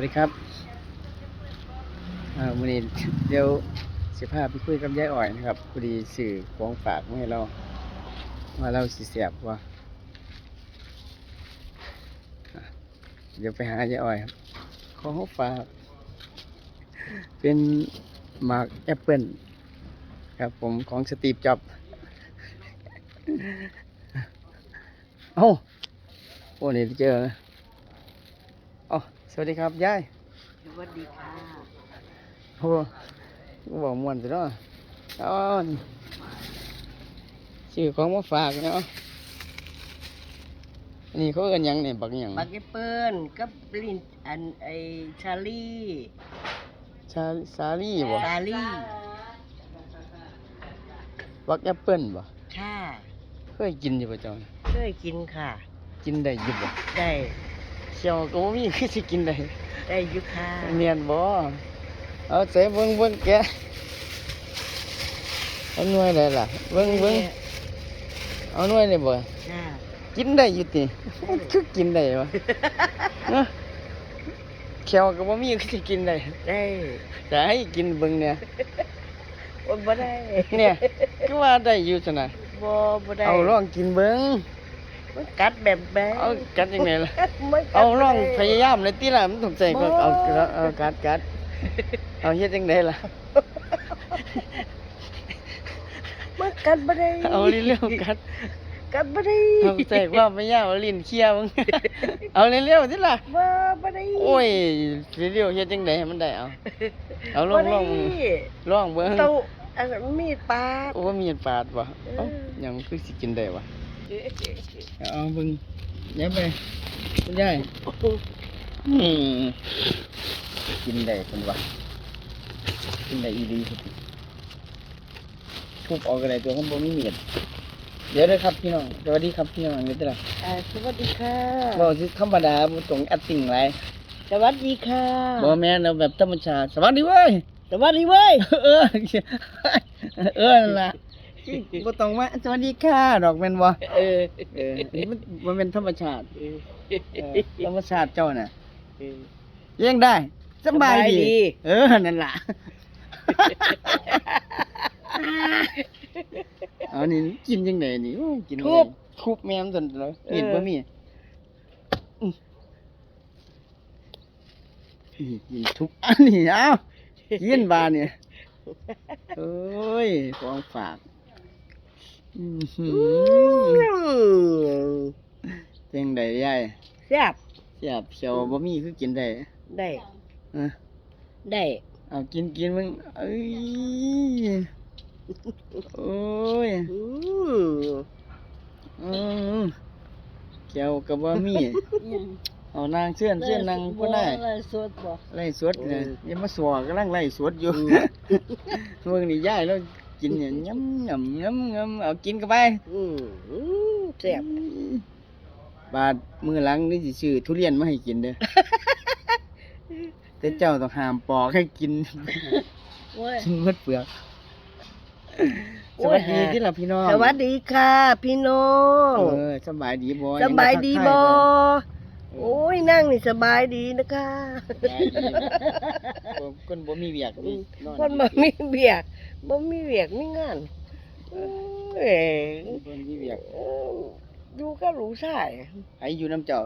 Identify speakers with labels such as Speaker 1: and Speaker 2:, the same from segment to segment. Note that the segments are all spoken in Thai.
Speaker 1: วัสดีครับวันนี้เดี๋ยวสิพาพไปคุยกับยายอ่อยนะครับพอดีสื่อของฝากมาให้เราว่าเราสิเสียบว่าเดี๋ยวไปหายายอ่อยครับของฝาก เป็นหมากแอปเปิลครับผมของสตีฟจ็อบส์เอ้าโอ้นี่เจอนะ วัสดีครับยาย
Speaker 2: สวัสดีค่ะ
Speaker 1: โอ้ก็บอกมวนสิเนาะเอานี่ซื้อของมาฝากเนาะอันนี้เขาเอิ้นหยังเนี่ยบักหยัง
Speaker 2: บักแอปเปิ้ลกับลินอันไอชาลี่
Speaker 1: ชาซาลี่บ่
Speaker 2: ซาลี่
Speaker 1: บักแอปเปิ้ลบ่
Speaker 2: ค่ะ
Speaker 1: เคยกินอยู่บ่เจ้า
Speaker 2: เคยกินค่ะ
Speaker 1: กินได้อยู่บ่
Speaker 2: ได้
Speaker 1: เชียวก็บ่มีคือสิกินได้
Speaker 2: ได้อยุค่ะ
Speaker 1: เนียนบ่เอาใส่เบิ่งเบิ่งแกะเอาหน่วยได้ล่ะเบิ่งเบิ่งเอาหน่วยได้บ่
Speaker 2: ค่ะ
Speaker 1: กินได้อยู่ติมันคือกินได้วะเนาะแขวก็บ่มีคือสิกินได้
Speaker 2: ได้
Speaker 1: จะให้กินเบิ่งเนี่ย
Speaker 2: โอ้บ่ได้
Speaker 1: เนี่ยคือว่าได้อยู่ซั่นน่ะ
Speaker 2: บ่บ่ได้
Speaker 1: เอาลองกินเบิ่ง
Speaker 2: มันกัดแบบแบบ
Speaker 1: เอากัดจังไดล่ะ
Speaker 2: มันกัด
Speaker 1: เอาลอง
Speaker 2: บ่ได้
Speaker 1: พยายามเลยติล่ะมันถูกใจก็
Speaker 2: บ่
Speaker 1: เอาเอาเอากัดกัดเอาเฮ็ดจังไดล่ะ
Speaker 2: มันกัดบ่ได้
Speaker 1: เอาเร็วๆกัด
Speaker 2: กัดบ่ได้
Speaker 1: เอาใจความพยายามเอาลิ้นเคี้ยวมึงเอาเร็วๆติล่ะ
Speaker 2: บ่บ่ได้
Speaker 1: โอ้ยเร็วๆเฮ็ดจังไดให้มันได้เอาเอาลองลอง
Speaker 2: บ่ได้
Speaker 1: ลองเบิ่ง
Speaker 2: เตาอันนั้นมีดปาด
Speaker 1: โอ้มีดปาดบ่เอ้า
Speaker 2: เออ
Speaker 1: ยังคือสิกินได้วะ เอาเบิ่งยับไปคุณยายอืมกินได้เพิ่นว่ากินได้อีหลีครับทุบออกก็ได้ตัวมันบ่มีมีดเดี๋ยวเด้อครับพี่น้องสวัสดีครับพี่น้องนี่เด้อล่ะ
Speaker 2: อ่าสวัสดีค่ะ
Speaker 1: บ่สิธรรมดาบ่ต้องอัดติ่งหลาย
Speaker 2: สวัสดีค่ะ
Speaker 1: บ่แม่นเอาแบบธรรมชาติสวัสดีเว้ย
Speaker 2: สวัสดีเว้ย
Speaker 1: เออเออนั่นล่ะ บ่ต้องมาสวัสดีค่ะดอกแม่นบ่
Speaker 2: เออ
Speaker 1: เออนี่มันมันเป็นธรรมชาติเออธรรมชาติเจ้าน่ะเลี้ยงได้สบายดี เออ นั่นล่ะเอานี่กินจังไดนี่โอ้ยกินจั่งใด
Speaker 2: ทุบ
Speaker 1: ทุบแม่มซั่นเลย
Speaker 2: เออ
Speaker 1: มีดบ่มีอื้อนี่ทุบอันนี้เอากินบาเนี่ยโอ้ยของฝาก อื้อหือจังไดยาย
Speaker 2: แซ่บ
Speaker 1: เสียบเขียวบ่มีคือกินได้
Speaker 2: ได้
Speaker 1: เออ
Speaker 2: ได้
Speaker 1: เอากินกินมึงเอ้ยโอ้ย
Speaker 2: อืม
Speaker 1: อืมเขียวก็บ่มีเอานางเชื่อนเชื่อนนางบ่ได้
Speaker 2: อะไรสดบ่
Speaker 1: ไล่สวดเนี่ยอย่ามาสัวกำลังไล่สวดอยู่
Speaker 2: อืม
Speaker 1: เมื่อนี่ยายแล้ว กินเนี่ยยำยำยำยำเอากินกันไป
Speaker 2: อืมอืมแซ่บ บา
Speaker 1: ดมือหลังนี่สิซื้อทุเรียนมาให้กินเด้อ แต่เจ้าต้องห้ามปอกให้กิน
Speaker 2: โอ้ย
Speaker 1: กินหมดเปลือก
Speaker 2: โอ้
Speaker 1: ส
Speaker 2: ย
Speaker 1: วัสดี
Speaker 2: หา
Speaker 1: ที่ล่ะพี่น้อง
Speaker 2: สวัสดีค่ะ พี่น้อง
Speaker 1: เออสบายดีบ่
Speaker 2: สบายดีบ่
Speaker 1: ยังทักทาย
Speaker 2: โอ้ยนั่งนี่สบายดีนะคะ
Speaker 1: เด้อสบายดีบ่คนบ่มีเวียกนี่นอน
Speaker 2: คนบ่มีเบียกบ่มีเบียกมีงานเอ้ย
Speaker 1: คนมีเวียก
Speaker 2: เอออยู่กับลูกชาย
Speaker 1: ไผอยู่น้ำเจ้า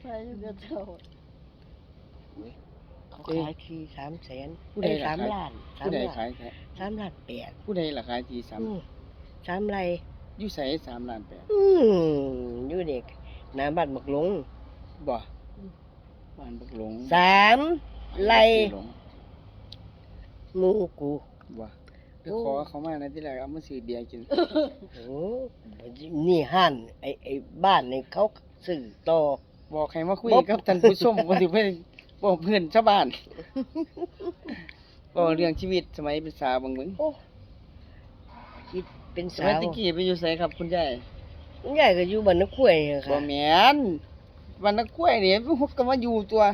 Speaker 2: ไปอยู่กับเจ้าเขาขายทีสามแสน
Speaker 1: ผู้ใด
Speaker 2: เอ้ย
Speaker 1: ล่ะ
Speaker 2: สาม
Speaker 1: ขาย
Speaker 2: ล้านสา
Speaker 1: ผู้
Speaker 2: ม
Speaker 1: ใด
Speaker 2: ล้าน
Speaker 1: ขายขาย
Speaker 2: สามล้านแปด
Speaker 1: ผู้ใดล่ะขายที่สาม
Speaker 2: อืมสามไร
Speaker 1: อยู่ไสสามล้านแปด
Speaker 2: อืมอยู่เด็กห น้าบ้านบักหลง
Speaker 1: บ่บ้านบักหลง
Speaker 2: สามไร
Speaker 1: หลง
Speaker 2: หมูกู
Speaker 1: บ่เดี๋ยวขอเขามานะที่แรกเอามาซื้อเบียร์กิน
Speaker 2: โอ้นี่ห้านไอ้ไอ้บ้านนี่เขาสื่อต่อ
Speaker 1: บอกให้มาคุย
Speaker 2: บ่
Speaker 1: กับท่านผู้ชมบ่สิเพิ่นบอกเพื่อนชาวบ้านบอกเรื่องชีวิตสมัยเป็นสาวบางมึง
Speaker 2: โอ้คิดเป็น
Speaker 1: ส
Speaker 2: สา
Speaker 1: มัยวตะกี้ไปอยู่ไสครับคุณยาย
Speaker 2: คุณยายก็อยู่บ้านนักกล้วยนี่
Speaker 1: บ่
Speaker 2: ค่ะ
Speaker 1: แม่นวันนักกล้วยนี่ฮุบก็มาอยู่ตัว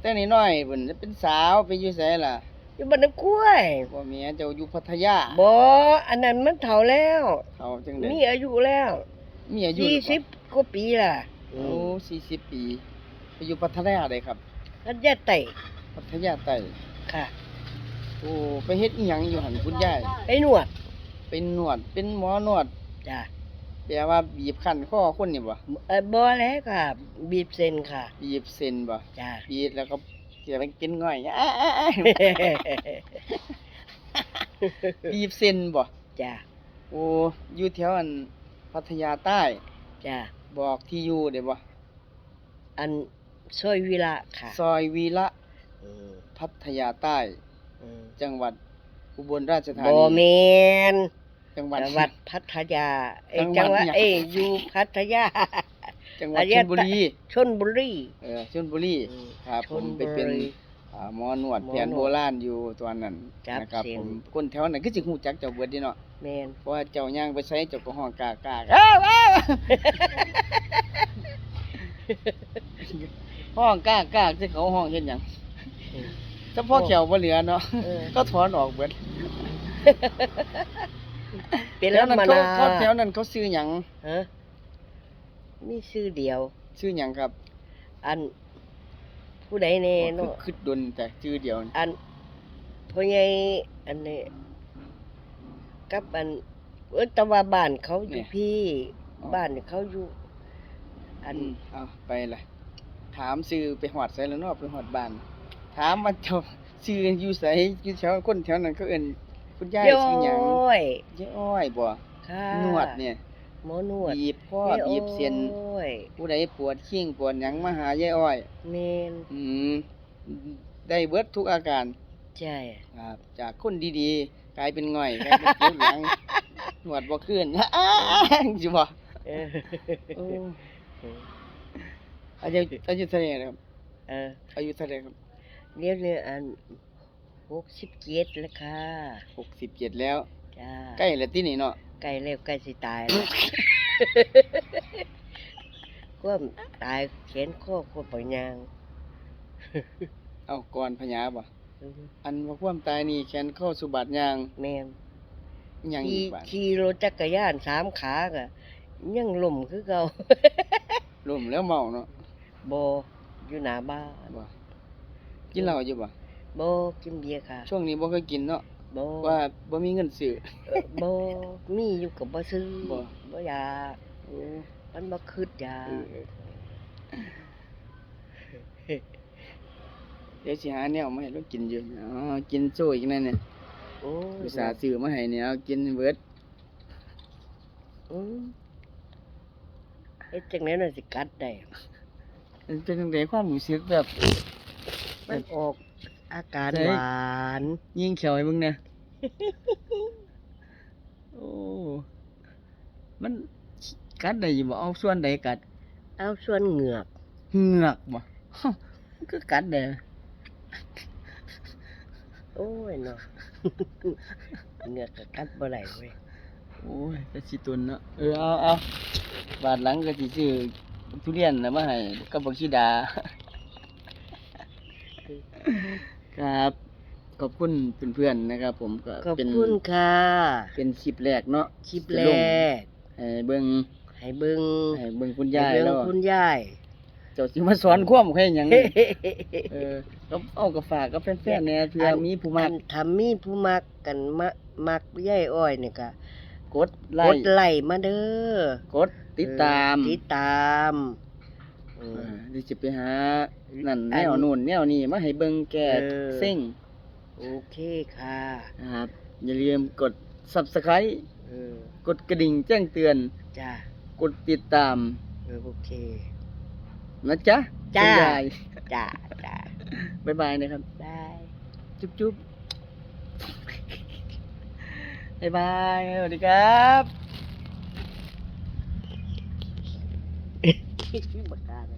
Speaker 1: แต่นี่น้อยเพิ่นเป็นสาวไปอยู่ไสล่ะ
Speaker 2: อยู่บ้านนักกล้วย
Speaker 1: บ่แม่นเจ้าอยู่พัทยา
Speaker 2: บ่อันนั้นมันเฒ่าแล้ว
Speaker 1: เขาจังได๋
Speaker 2: มีอายุแล้ว
Speaker 1: มีอายุ
Speaker 2: ยี่สิบกว่าปีล่ะ
Speaker 1: โอ้สี่สิบปีไปอยู่พัทยาได้ครับ
Speaker 2: พัทยาไต่
Speaker 1: พัทยาใต้
Speaker 2: ค่ะ
Speaker 1: โอ้ไปเฮ็ดอีหยังอยู่หันคุณยาย
Speaker 2: ไปนวด
Speaker 1: เป็นนวด เป็นหมอนวด
Speaker 2: จ้ะ
Speaker 1: แปลว่าบีบคั้นคอคนนี่บ่
Speaker 2: เออบ่แล้วค่ะ บีบเส้นค่ะ
Speaker 1: บีบเส้นบ่
Speaker 2: จ้ะ
Speaker 1: บีบแล้วก็เสียไปกินง่อยอ้าบีบเส้นบ่
Speaker 2: จ้ะ
Speaker 1: โอ้อยู่แถวอันพัทยาใต้
Speaker 2: จ้ะ
Speaker 1: บอกที่อยู่ได้บ่
Speaker 2: อันซอยวิระค่ะ
Speaker 1: ซอยวีระ
Speaker 2: อืม
Speaker 1: พัทยาใต้
Speaker 2: อืม
Speaker 1: จังหวัดอุบลราชธา
Speaker 2: บ่
Speaker 1: นี
Speaker 2: แม่น
Speaker 1: จังหวัด
Speaker 2: จังหวัดพัทยา เอ้ย
Speaker 1: จั
Speaker 2: จั
Speaker 1: ง
Speaker 2: ง
Speaker 1: ห
Speaker 2: ห
Speaker 1: วั
Speaker 2: วั
Speaker 1: ด
Speaker 2: ด
Speaker 1: หยัง
Speaker 2: เอ้ยอยู่พัทยา
Speaker 1: จังหวัดชลบุรี
Speaker 2: ชนบุรี
Speaker 1: เออชลบุรี
Speaker 2: อืม
Speaker 1: ครับ
Speaker 2: ช
Speaker 1: ผม
Speaker 2: ล
Speaker 1: ไปเป็น
Speaker 2: บุรี
Speaker 1: อ่าหมอนวด
Speaker 2: หมอ
Speaker 1: แผน
Speaker 2: นวด
Speaker 1: โบราณอยู่ตอนนั้น
Speaker 2: จับ
Speaker 1: นะครับ
Speaker 2: เส้น
Speaker 1: ผมคนแถวนั้นคือสิฮู้จักเจ้าเบิดเดิเนาะ
Speaker 2: แม่น
Speaker 1: เพราะว่าเจ้าย่างไปใช้เจ้าก็ห้องกากากอ้าวอ้าวห้องกากากที่เขาห้องเฮ็ดหยัง
Speaker 2: อืม
Speaker 1: เฉพาะแขวบ่เหลือเนาะ
Speaker 2: เออ
Speaker 1: ก็ถอนออกเบิด
Speaker 2: เป็น
Speaker 1: แถ
Speaker 2: แล้วว
Speaker 1: นั้น
Speaker 2: มา
Speaker 1: เขา
Speaker 2: นา
Speaker 1: เขาแถวนั้นเขาซื้อหยัง
Speaker 2: ฮะมีชื่อเดียว
Speaker 1: ซื้อหยังครับ
Speaker 2: อัน ผู้ใดแน่
Speaker 1: คือ
Speaker 2: เนาะ
Speaker 1: คือดนแต่ชื่อเดียวนี่
Speaker 2: อันพ่อใหญ่อันนี้กับอันเออแต่ว่าบ้านเขาอยู่พี่ บ้านเขาอยู่ อัน
Speaker 1: อืมเอาไปเลยถามซื้อไปหอดไสแล้วเนาะไปหอดบ้าน ถามว่าเจ้าซื้ออยู่ไสอยู่แถวคนแถวนั้นเขาเอิ้น คุณยาย
Speaker 2: โย้
Speaker 1: ซื้อหยัง
Speaker 2: ย
Speaker 1: ยายอ้อยบ่
Speaker 2: ค่ะ
Speaker 1: นวดเนี่ย
Speaker 2: หมอนวด
Speaker 1: บีบข้อ
Speaker 2: โย้ย
Speaker 1: บีบเส้นผู้ใดปวดขิ้งปวดหยังมาหายายอ้อย
Speaker 2: แมน
Speaker 1: อืมได้เบิดทุกอาการ
Speaker 2: ใช่
Speaker 1: ครับจากคนดีๆ กลายเป็นง่อยกลายเป็นเจ็บหลังนวดบ่ขึ้นอ้างสิบ่
Speaker 2: เออ
Speaker 1: โอ้อายุอายุเท่าไหร่ครับ
Speaker 2: เออ
Speaker 1: อายุเท่าไหร่ครับ
Speaker 2: เรียกเนี่ยอัน หกสิบเจ็ดแล้วค่ะ
Speaker 1: 67แล้ว
Speaker 2: จ้า
Speaker 1: ใกล้แล้วที่นี่เนาะ
Speaker 2: ใกล้แล้วใกล้สิตายแล้วความตายเขียนข้อควบปัญญาง
Speaker 1: เอาก่อนพญาบ่
Speaker 2: อือฮึ
Speaker 1: อันว่าความตายนี่แขนเข้าสู่บาดยาง
Speaker 2: แม่น
Speaker 1: หยัง
Speaker 2: ขี่
Speaker 1: อีกบาด
Speaker 2: ขี่รถจักรยานสามขาก็ยังล่มคือเก่า
Speaker 1: ล้มแล้วเมาเนาะ
Speaker 2: บ่อยู่หน้าบ้าน
Speaker 1: บ่กินเหล้าอยู่บ่
Speaker 2: บ่กินเบียร์ค่ะ
Speaker 1: ช่วงนี้บ่เคยกินเนาะ
Speaker 2: บ่
Speaker 1: ว่าบ่มีเงินซื้อ
Speaker 2: เอ่อบ่มีอยู่กับบ่ซื้อ
Speaker 1: บ่
Speaker 2: บ่อยาก
Speaker 1: โอ้
Speaker 2: มันบ่คิดอยาก
Speaker 1: เดี๋ยวสิหาแนวมาให้เรากินอยู่อ๋อกินโซ่อีกนั่นเนี่ย
Speaker 2: โอ้ย
Speaker 1: อุตส่าห์ซื้อมาให้เนี่ยเอากินเบิด
Speaker 2: อืมเฮ็ดจังได๋น่ะสิกัดได้
Speaker 1: มันเป็นจังได๋ความรู้สึกแบบ
Speaker 2: มันออก อาการ
Speaker 1: ใช่
Speaker 2: หวาน
Speaker 1: ยิงเขียวให้มึงเนี่ยโอ้ มันกัดได้อยู่บ่เอาส่วนใดกัด
Speaker 2: เอาส่วนเหงือก
Speaker 1: เหงือกบ่มันก็กัดได้
Speaker 2: โอ้ยเนาะเหงือกก็กัดบ่ได้เว้ย
Speaker 1: โอ้ยก็สิตุนเนาะเออเอาเอาบาดหลังก็สิซื้อทุเรียนน่ะมาให้กับบักชีดา ครับ ขอบคุณเพื่อนๆนะครับ ผมก็
Speaker 2: ขอบ
Speaker 1: เป็น
Speaker 2: คุณค่ะ
Speaker 1: เป็นคลิปแรกเนาะ
Speaker 2: คลิปแรก
Speaker 1: ให้เบิ่ง
Speaker 2: ให้เบิ่ง
Speaker 1: ให้เบิ่งคุณ
Speaker 2: ให้
Speaker 1: ยาย
Speaker 2: เบิ่ง
Speaker 1: แล้ว
Speaker 2: คุณยาย
Speaker 1: เจ้าสิมาสอนความให้หยังเออก็เอากับฝากกับแฟนๆเนี่ยเพื่อมีผู้มา
Speaker 2: อันทำมีผู้มักกันมามักยายอ้อยนี่ก็
Speaker 1: กดไล
Speaker 2: กด
Speaker 1: ค์
Speaker 2: ไลค์มาเด้อก
Speaker 1: ดติดตาม
Speaker 2: เออติดตามเอ
Speaker 1: เอ
Speaker 2: อ
Speaker 1: อเดี๋ยวจะไปหา นั่น
Speaker 2: อั
Speaker 1: แน
Speaker 2: น
Speaker 1: วนู่นแนวนี้มาให้เบิ่งแก่
Speaker 2: เออ
Speaker 1: เซ็ง
Speaker 2: โอเคค่ะ
Speaker 1: นะครับ อย่าลืมกด Subscribe
Speaker 2: เออก
Speaker 1: ดกระดิ่งแจ้งเตือน
Speaker 2: จ้าก
Speaker 1: ดติดตาม
Speaker 2: เออโอเค
Speaker 1: นะจ๊ะ
Speaker 2: จ้า
Speaker 1: คุณยาย
Speaker 2: จ้าจ้า
Speaker 1: บ๊ายบายนะครับ
Speaker 2: บาย
Speaker 1: จุ๊บจุ๊บบ๊ายบายสวัสดีครับ
Speaker 2: บักกาเลย